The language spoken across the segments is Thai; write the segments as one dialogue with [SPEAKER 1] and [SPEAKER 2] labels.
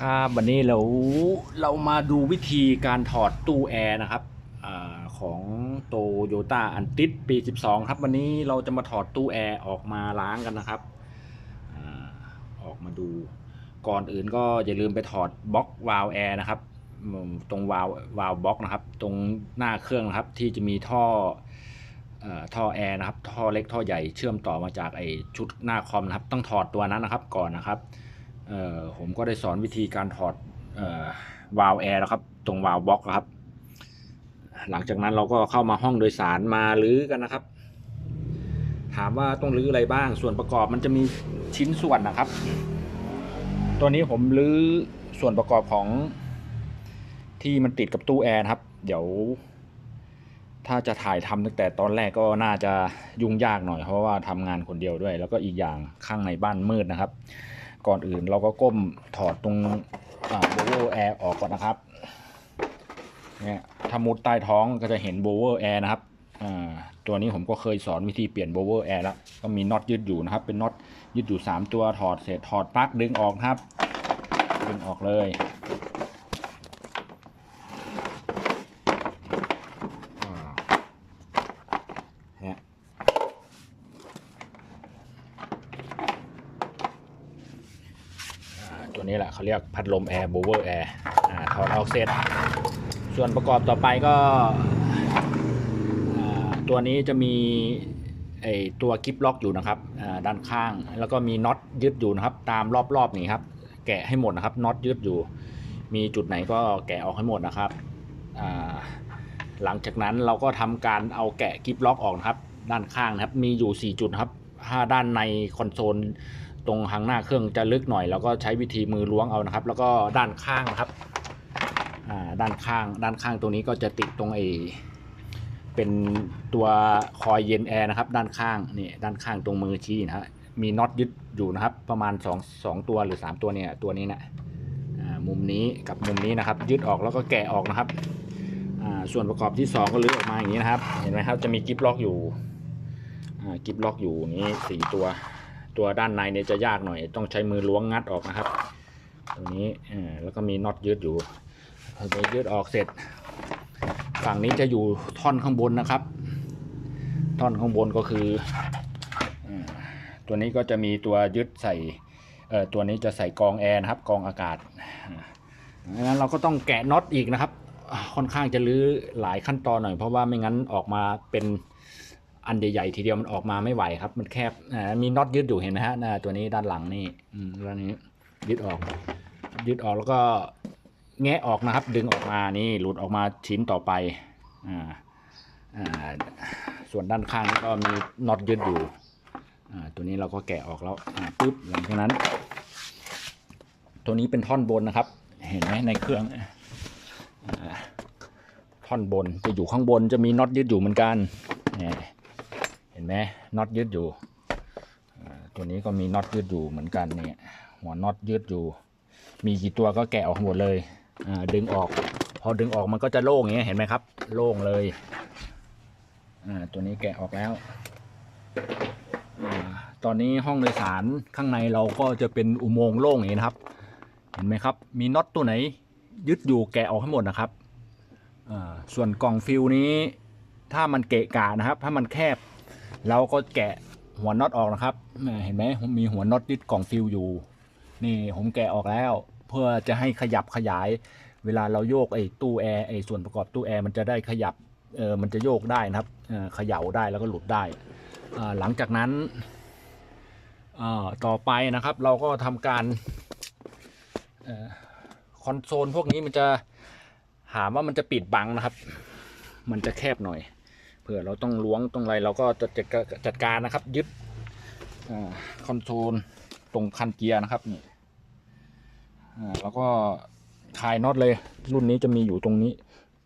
[SPEAKER 1] ครับวันนี้เราเรามาดูวิธีการถอดตู้แอร์นะครับอของโตโยต้าอันติดปี 12 ครับ วันนี้เราจะมาถอดตู้แอร์ออกมาล้างกันนะครับอออกมาดูก่อนอื่นก็อย่าลืมไปถอดบล็อกวาล์วแอร์นะครับ ตรงวาล์ววาล์วบล็อกนะครับ ตรงหน้าเครื่องนะครับที่จะมีท่อท่อแอร์นะครับท่อเล็กท่อใหญ่เชื่อมต่อมาจากไอชุดหน้าคอมนะครับ ต้องถอดตัวนั้นนะครับก่อนนะครับ ผมก็ได้สอนวิธีการถอดออวาล์วแอร์แล้วครับ ตรงวาล์วบล็อกครับ หลังจากนั้นเราก็เข้ามาห้องโดยสารมาลื้อกันนะครับ ถามว่าต้องลื้ออะไรบ้าง ส่วนประกอบมันจะมีชิ้นส่วนนะครับ ตัวนี้ผมลื้อส่วนประกอบของที่มันติดกับตู้แอร์นะครับ เดี๋ยว ถ้าจะถ่ายทำตั้งแต่ตอนแรกก็น่าจะยุ่งยากหน่อยเพราะว่าทำงานคนเดียวด้วย แล้วก็อีกอย่างข้างในบ้านมืดนะครับ ก่อนอื่นเราก็ก้มถอดตรงโบว์เวอร์แอร์ออกก่อนนะครับเนี่ยถ้ามุดใต้ท้องก็จะเห็นโบว์เวอร์แอร์นะครับตัวนี้ผมก็เคยสอนวิธีเปลี่ยนโบว์เวอร์แอร์แล้ว ก็มีน็อตยืดอยู่นะครับ เป็นน็อตยืดอยู่ 3 ตัวถอดเสร็จถอดปลั๊กดึงออกครับ ดึงออกเลยอ่าเนี่ย อ่าตัว นี้แหละเขาเรียกพัดลมแอร์โบเวอร์แอร์ถอดออกเสร็จ ส่วนประกอบต่อไปก็ตัวนี้จะมีไอตัวกิฟล็อกอยู่นะครับด้านข้าง แล้วก็มีน็อตยึดอยู่นะครับ ตามรอบๆนี้ครับแกะให้หมดนะครับน็อตยึดอยู่ มีจุดไหนก็แกะออกให้หมดนะครับหลังจากนั้นเราก็ทำการเอาแกะกิฟล็อกออกนะครับ ด้านข้างนะครับมีอยู่ 4 จุดครับถ้าด้านในคอนโซล ตรงหางหน้าเครื่องจะลึกหน่อยแล้วก็ใช้วิธีมือล้วงเอานะครับ แล้วก็ด้านข้างครับด้านข้างด้านข้างตรงนี้ก็จะติดตรงไอเป็นตัวคอยเย็นแอร์นะครับ ด้านข้างนี่ด้านข้างตรงมือชี้นะฮะมีน็อตยึดอยู่นะครับ ประมาณ2 2ตัวหรือ 3 ตัวเนี่ยตัวนี้นะมุมนี้กับมุมนี้นะครับ ยึดออกแล้วก็แกะออกนะครับส่วนประกอบที่ 2 ก็ลื้อออกมาอย่างนี้นะครับ เห็นไหมครับจะมีกิฟล็อกอยู่กิฟล็อกอยู่นี้สี่ตัว ตัวด้านในเนี่ยจะยากหน่อย ต้องใช้มือล้วงงัดออกนะครับ ตรงนี้แล้วก็มีน็อตยืดอยู่พอยืดออกเสร็จ ฝั่งนี้จะอยู่ท่อนข้างบนนะครับ ท่อนข้างบนก็คืออตัวนี้ก็จะมีตัวยึดใส่ตัวนี้จะใส่กองแอร์นะครับกองอากาศดังนั้นเราก็ต้องแกะน็อตอีกนะครับ ค่อนข้างจะลื้อหลายขั้นตอนหน่อย เพราะว่าไม่งั้นออกมาเป็น อันใหญ่ๆทีเดียวมันออกมาไม่ไหวครับ มันแคบมีน็อตยึดอยู่เห็นไหมฮะตัวนี้ด้านหลังนี่อืมแล้วนี้ยึดออก ยึดออกแล้วก็แงะออกนะครับ ดึงออกมานี่หลุดออกมาชิ้นต่อไปอ่าอ่าส่วนด้านข้างก็มีน็อตยึดอยู่ตัวนี้เราก็แกะออกแล้วปุ๊บหลังจากนั้น ตัวนี้เป็นท่อนบนนะครับ เห็นไหมในเครื่องท่อนบนจะอยู่ข้างบนจะมีน็อตยึดอยู่เหมือนกันเนี่ย ห็นไหมน็อตยืดอยู่ ตัวนี้ก็มีน็อตยืดอยู่เหมือนกันเนี่ยหัวน็อตยืดอยู่ มีกี่ตัวก็แกะออกหมดเลยดึงออก พอดึงออกมันก็จะโล่งอย่างเงี้ยเห็นไหมครับ โล่งเลยตัวนี้แกะออกแล้วอตอนนี้ห้องโดยสารข้างในเราก็จะเป็นอุโมงค์โล่งอย่างนี้นะครับ เห็นไหมครับ มีน็อตตัวไหน ยึดอยู่แกะออกให้หมดนะครับส่วนกล่องฟิวนี้ ถ้ามันเกะกะนะครับ ถ้ามันแคบ เราก็แกะหัวน็อตออกนะครับ เห็นไหมมีหัวน็อตยึดกล่องฟิวอยู่ นี่ผมแกะออกแล้ว เพื่อจะให้ขยับขยาย เวลาเราโยกไอ้ตู้แอร์ไอ้ส่วนประกอบตู้แอร์มันจะได้ขยับเออมันจะโยกได้นะครับเขย่าได้แล้วก็หลุดได้ หลังจากนั้นต่อไปนะครับ เราก็ทำการออคอนโซลพวกนี้มันจะหามว่ามันจะปิดบังนะครับ มันจะแคบหน่อย เผื่อเราต้องล้วงตรงไรเราก็จะจัดการจัดการนะครับยึดอคอนโซลตรงคันเกียร์นะครับนี่แล้วก็คลายน็อตเลยรุ่นนี้จะมีอยู่ตรงนี้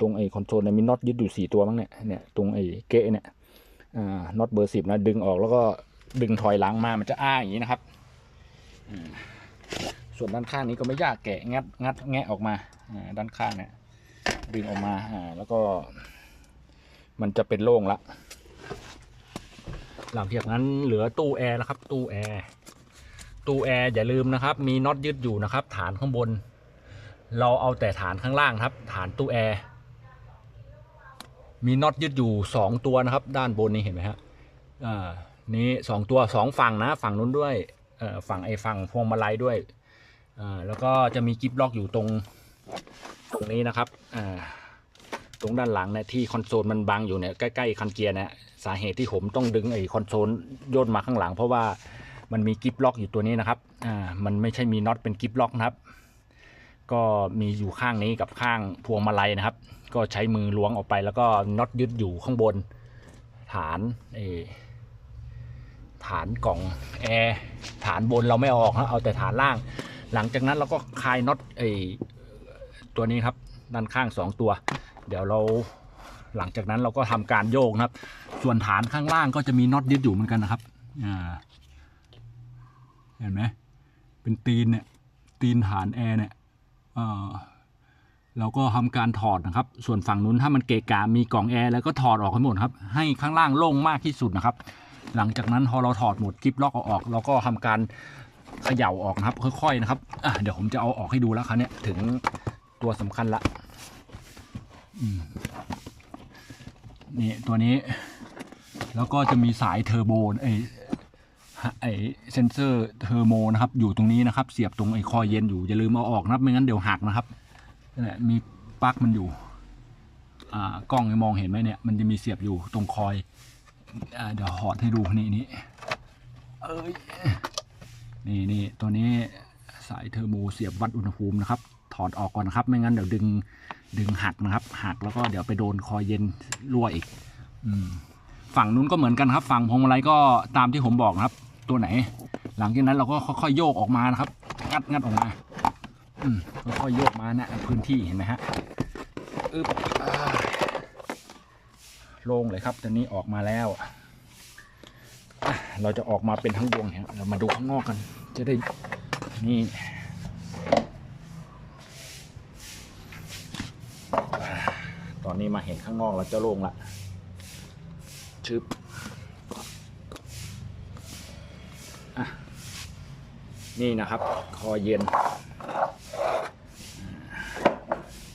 [SPEAKER 1] ตรงไอ้คอนโซลเนี่ยมีน็อตยึดอยู่สี่ตัวมั้งเนี่ยเนี่ยตรงไอ้เกะเนี่ยน็อตเบอร์สิบนะดึงออกแล้วก็ดึงถอยหลังมามันจะอ้าอย่างนี้นะครับส่วนด้านข้างนี้ก็ไม่ยากแกะงัดงัดแงะออกมาด้านข้างเนี่ยดึงออกมาแล้วก็ มันจะเป็นโล่งละ หลังจากนั้นเหลือตู้แอร์แล้วครับ ตู้แอร์ตู้แอร์อย่าลืมนะครับ มีน็อตยึดอยู่นะครับ ฐานข้างบน เราเอาแต่ฐานข้างล่างครับ ฐานตู้แอร์มีน็อตยึดอยู่สองตัวนะครับ ด้านบนนี้เห็นไหมฮะอ่านี่สองตัวสองฝั่งนะ ฝั่งนู้นด้วยฝั่งไอ้ฝั่งพวงมาลัยด้วยแล้วก็จะมีกิฟล็อกอยู่ตรงตรงนี้นะครับอ่า ตรงด้านหลังเนี่ยที่คอนโซลมันบังอยู่เนี่ยใกล้ๆคันเกียร์เนี่ยสาเหตุที่ผมต้องดึงไอ้คอนโซลย่นมาข้างหลัง เพราะว่ามันมีกิฟล็อกอยู่ตัวนี้นะครับอ่ามันไม่ใช่มีน็อตเป็นกิฟล็อกนะครับ ก็มีอยู่ข้างนี้กับข้างพวงมาลัยนะครับ ก็ใช้มือล้วงออกไปแล้วก็น็อตยึดอยู่ข้างบน ฐานเอฐานกล่องแอร์ฐานบนเราไม่อออกนะเอาแต่ฐานล่าง หลังจากนั้นเราก็คลายน็อตไอตัวนี้ครับด้านข้างสองตัว เดี๋ยวเราหลังจากนั้นเราก็ทำการโยกนะครับ ส่วนฐานข้างล่างก็จะมีน็อตยึดอยู่เหมือนกันนะครับอ่าเห็นไหมเป็นตีนเนี่ยตีนฐานแอร์เนี่ยเอ่อเราก็ทำการถอดนะครับ ส่วนฝั่งนู้นถ้ามันเกะกะมีกล่องแอร์แล้วก็ถอดออกให้หมดครับ ให้ข้างล่างโล่งมากที่สุดนะครับ หลังจากนั้นพอเราถอดหมดกิฟล็อกเอาออกเราก็ทำการเขย่าออกนะครับ ค่อยๆนะครับ เดี๋ยวผมจะเอาออกให้ดูแล้วคราวเนี้ยถึงตัวสำคัญละ นี่ตัวนี้ แล้วก็จะมีสายเทอร์โบไอไอเซนเซอร์เทอร์โมนะครับ อยู่ตรงนี้นะครับ เสียบตรงไอคอยเย็นอยู่ อย่าลืมเอาออกนะครับ ไม่งั้นเดี๋ยวหักนะครับนั่แหละมีปลั๊กมันอยู่ อ่ากล้องมองเห็นไหมเนี่ย มันจะมีเสียบอยู่ตรงคอยอาเดี๋ยวหอดให้ดูนี่นี่เอ้ยนี่นี่ตัวนี้สายเทอร์โมเสียบวัดอุณหภูมินะครับ ถอดออกก่อนนะครับ ไม่งั้นเดี๋ยวดึง ดึงหักนะครับ หักแล้วก็เดี๋ยวไปโดนคอยเย็นรั่วอีกอืมฝั่งนู้นก็เหมือนกันครับ ฝั่งพวงมาลัยก็ตามที่ผมบอกนะครับ ตัวไหน หลังจากนั้นเราก็ค่อยๆโยกออกมานะครับ งัดงัดออกมาอืมค่อยๆโยกมานะพื้นที่เห็นไหมฮะอึบโล่งเลยครับตอนนี้ออกมาแล้วเราจะออกมาเป็นทั้งดวงเนี่ยเรามาดูข้างนอกกัน จะได้นี่อ่าต อนนี้มาเห็นข้างนอกแล้วจะโล่งละชึบอะนี่นะครับ คอเย็น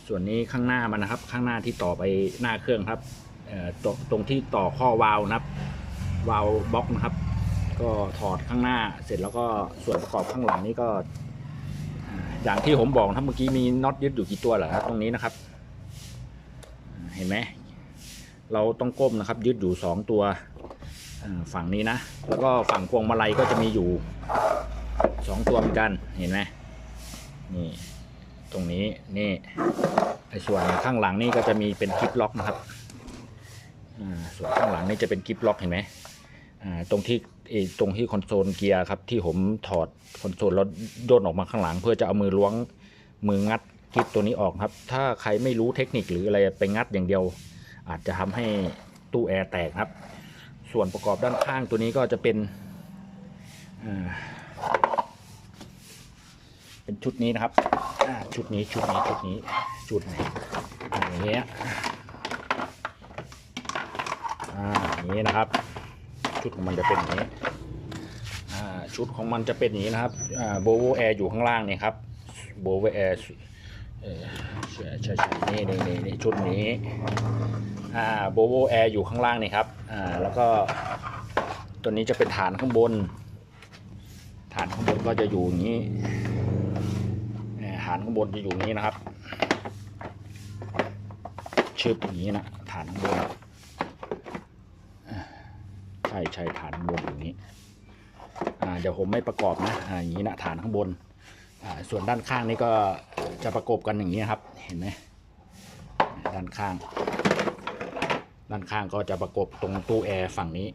[SPEAKER 1] ส่วนนี้ข้างหน้ามันนะครับ ข้างหน้าที่ต่อไปหน้าเครื่องครับเอ่อตรงตรงที่ต่อข้อวาล์วนะครับ วาล์วบล็อกนะครับ ก็ถอดข้างหน้าเสร็จแล้วก็ส่วนประกอบข้างหลังนี่ก็อ่าอย่างที่ผมบอกนะครับเมื่อกี้มีน็อตยึดอยู่กี่ตัวเหรอครับตรงนี้นะครับอ่า เห็นไหมเราต้องก้มนะครับยึดอยู่สองตัวฝั่งนี้นะ แล้วก็ฝั่งพวงมาลัยก็จะมีอยู่สองตัวเหมือนกันเห็นไหมนี่ตรงนี้นี่ไอ้ส่วนข้างหลังนี่ก็จะมีเป็นกิฟล็อกนะครับส่วนข้างหลังนี่จะเป็นกิฟล็อกเห็นไหมตรงที่ตรงที่คอนโซลเกียร์ครับที่ผมถอดคอนโซลแล้วโยนออกมาข้างหลัง เพื่อจะเอามือล้วงมืองัด กิฟตัวนี้ออกครับ ถ้าใครไม่รู้เทคนิคหรืออะไรไปงัดอย่างเดียว อาจจะทำให้ตู้แอร์แตกครับ ส่วนประกอบด้านข้างตัวนี้ก็จะเป็นอ่าเป็นชุดนี้นะครับอ่าชุดนี้ชุดนี้ชุดนี้ชุดไหนอย่างเงี้ยอ่าอย่างนี้นะครับ ชุดของมันจะเป็นอย่างนี้อ่าชุดของมันจะเป็นอย่างนี้นะครับอ่าโบโวแอร์อยู่ข้างล่างนี่ครับโบโวแอร์ เออใช่ใช่ใช่นี่นี่นี่นี่ชุดนี้อ่าโบโวแอร์อยู่ข้างล่างนี่ครับอ่าแล้วก็ตัวนี้จะเป็นฐานข้างบน ฐานข้างบนก็จะอยู่อย่างนี้ฐานข้างบนจะอยู่อย่างนี้นะครับชึบอย่างนี้นะฐานข้างบนใช่ใช่ฐานข้างบนอย่างนี้อ่าเดี๋ยวผมไม่ประกอบนะอ่าอย่างนี้นะฐานข้างบนอ่าส่วนด้านข้างนี่ก็ จะประกบกันอย่างนี้ครับ เห็นไหมด้านข้าง ด้านข้างก็จะประกบตรงตู้แอร์ฝั่งนี้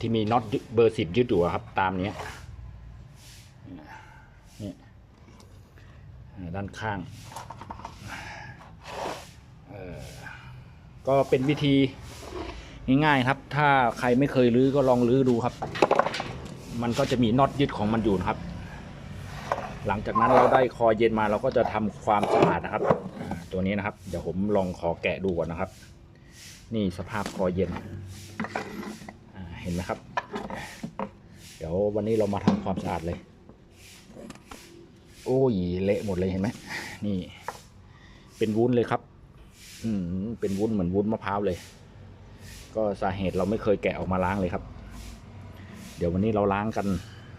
[SPEAKER 1] ที่มีน็อตเบอร์สิบยึดอยู่ครับ ตามนี้นี่ด้านข้างก็เป็นวิธีง่ายๆครับ ถ้าใครไม่เคยรื้อก็ลองรื้อดูครับ มันก็จะมีน็อตยึดของมันอยู่นะครับ หลังจากนั้นเราได้คอเย็นมาเราก็จะทำความสะอาดนะครับ ตัวนี้นะครับ เดี๋ยวผมลองขอแกะดูก่อนนะครับ นี่สภาพคอเย็นเห็นไหมครับ เดี๋ยววันนี้เรามาทำความสะอาดเลย โอ้ยเละหมดเลยเห็นไหมนี่ เป็นวุ้นเลยครับ อืมเป็นวุ้นเหมือนวุ้นมะพร้าวเลย ก็สาเหตุเราไม่เคยแกะออกมาล้างเลยครับ เดี๋ยววันนี้เราล้างกัน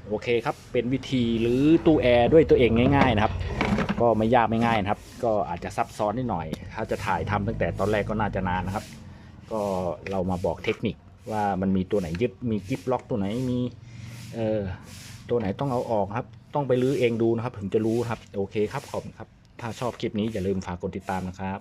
[SPEAKER 1] โอเคครับ เป็นวิธีหรือตู้แอร์ด้วยตัวเองง่ายๆนะครับ ก็ไม่ยากไม่ง่ายนะครับ ก็อาจจะซับซ้อนนิดหน่อย ถ้าจะถ่ายทำตั้งแต่ตอนแรกก็น่าจะนานนะครับ ก็เรามาบอกเทคนิคว่ามันมีตัวไหนยึด มีกิฟล็อกตัวไหน มีเอ่อตัวไหนต้องเอาออกครับ ต้องไปรื้อเองดูนะครับ ถึงจะรู้ครับ โอเคครับ ขอบคุณครับ ถ้าชอบคลิปนี้อย่าลืมฝากกดติดตามนะครับ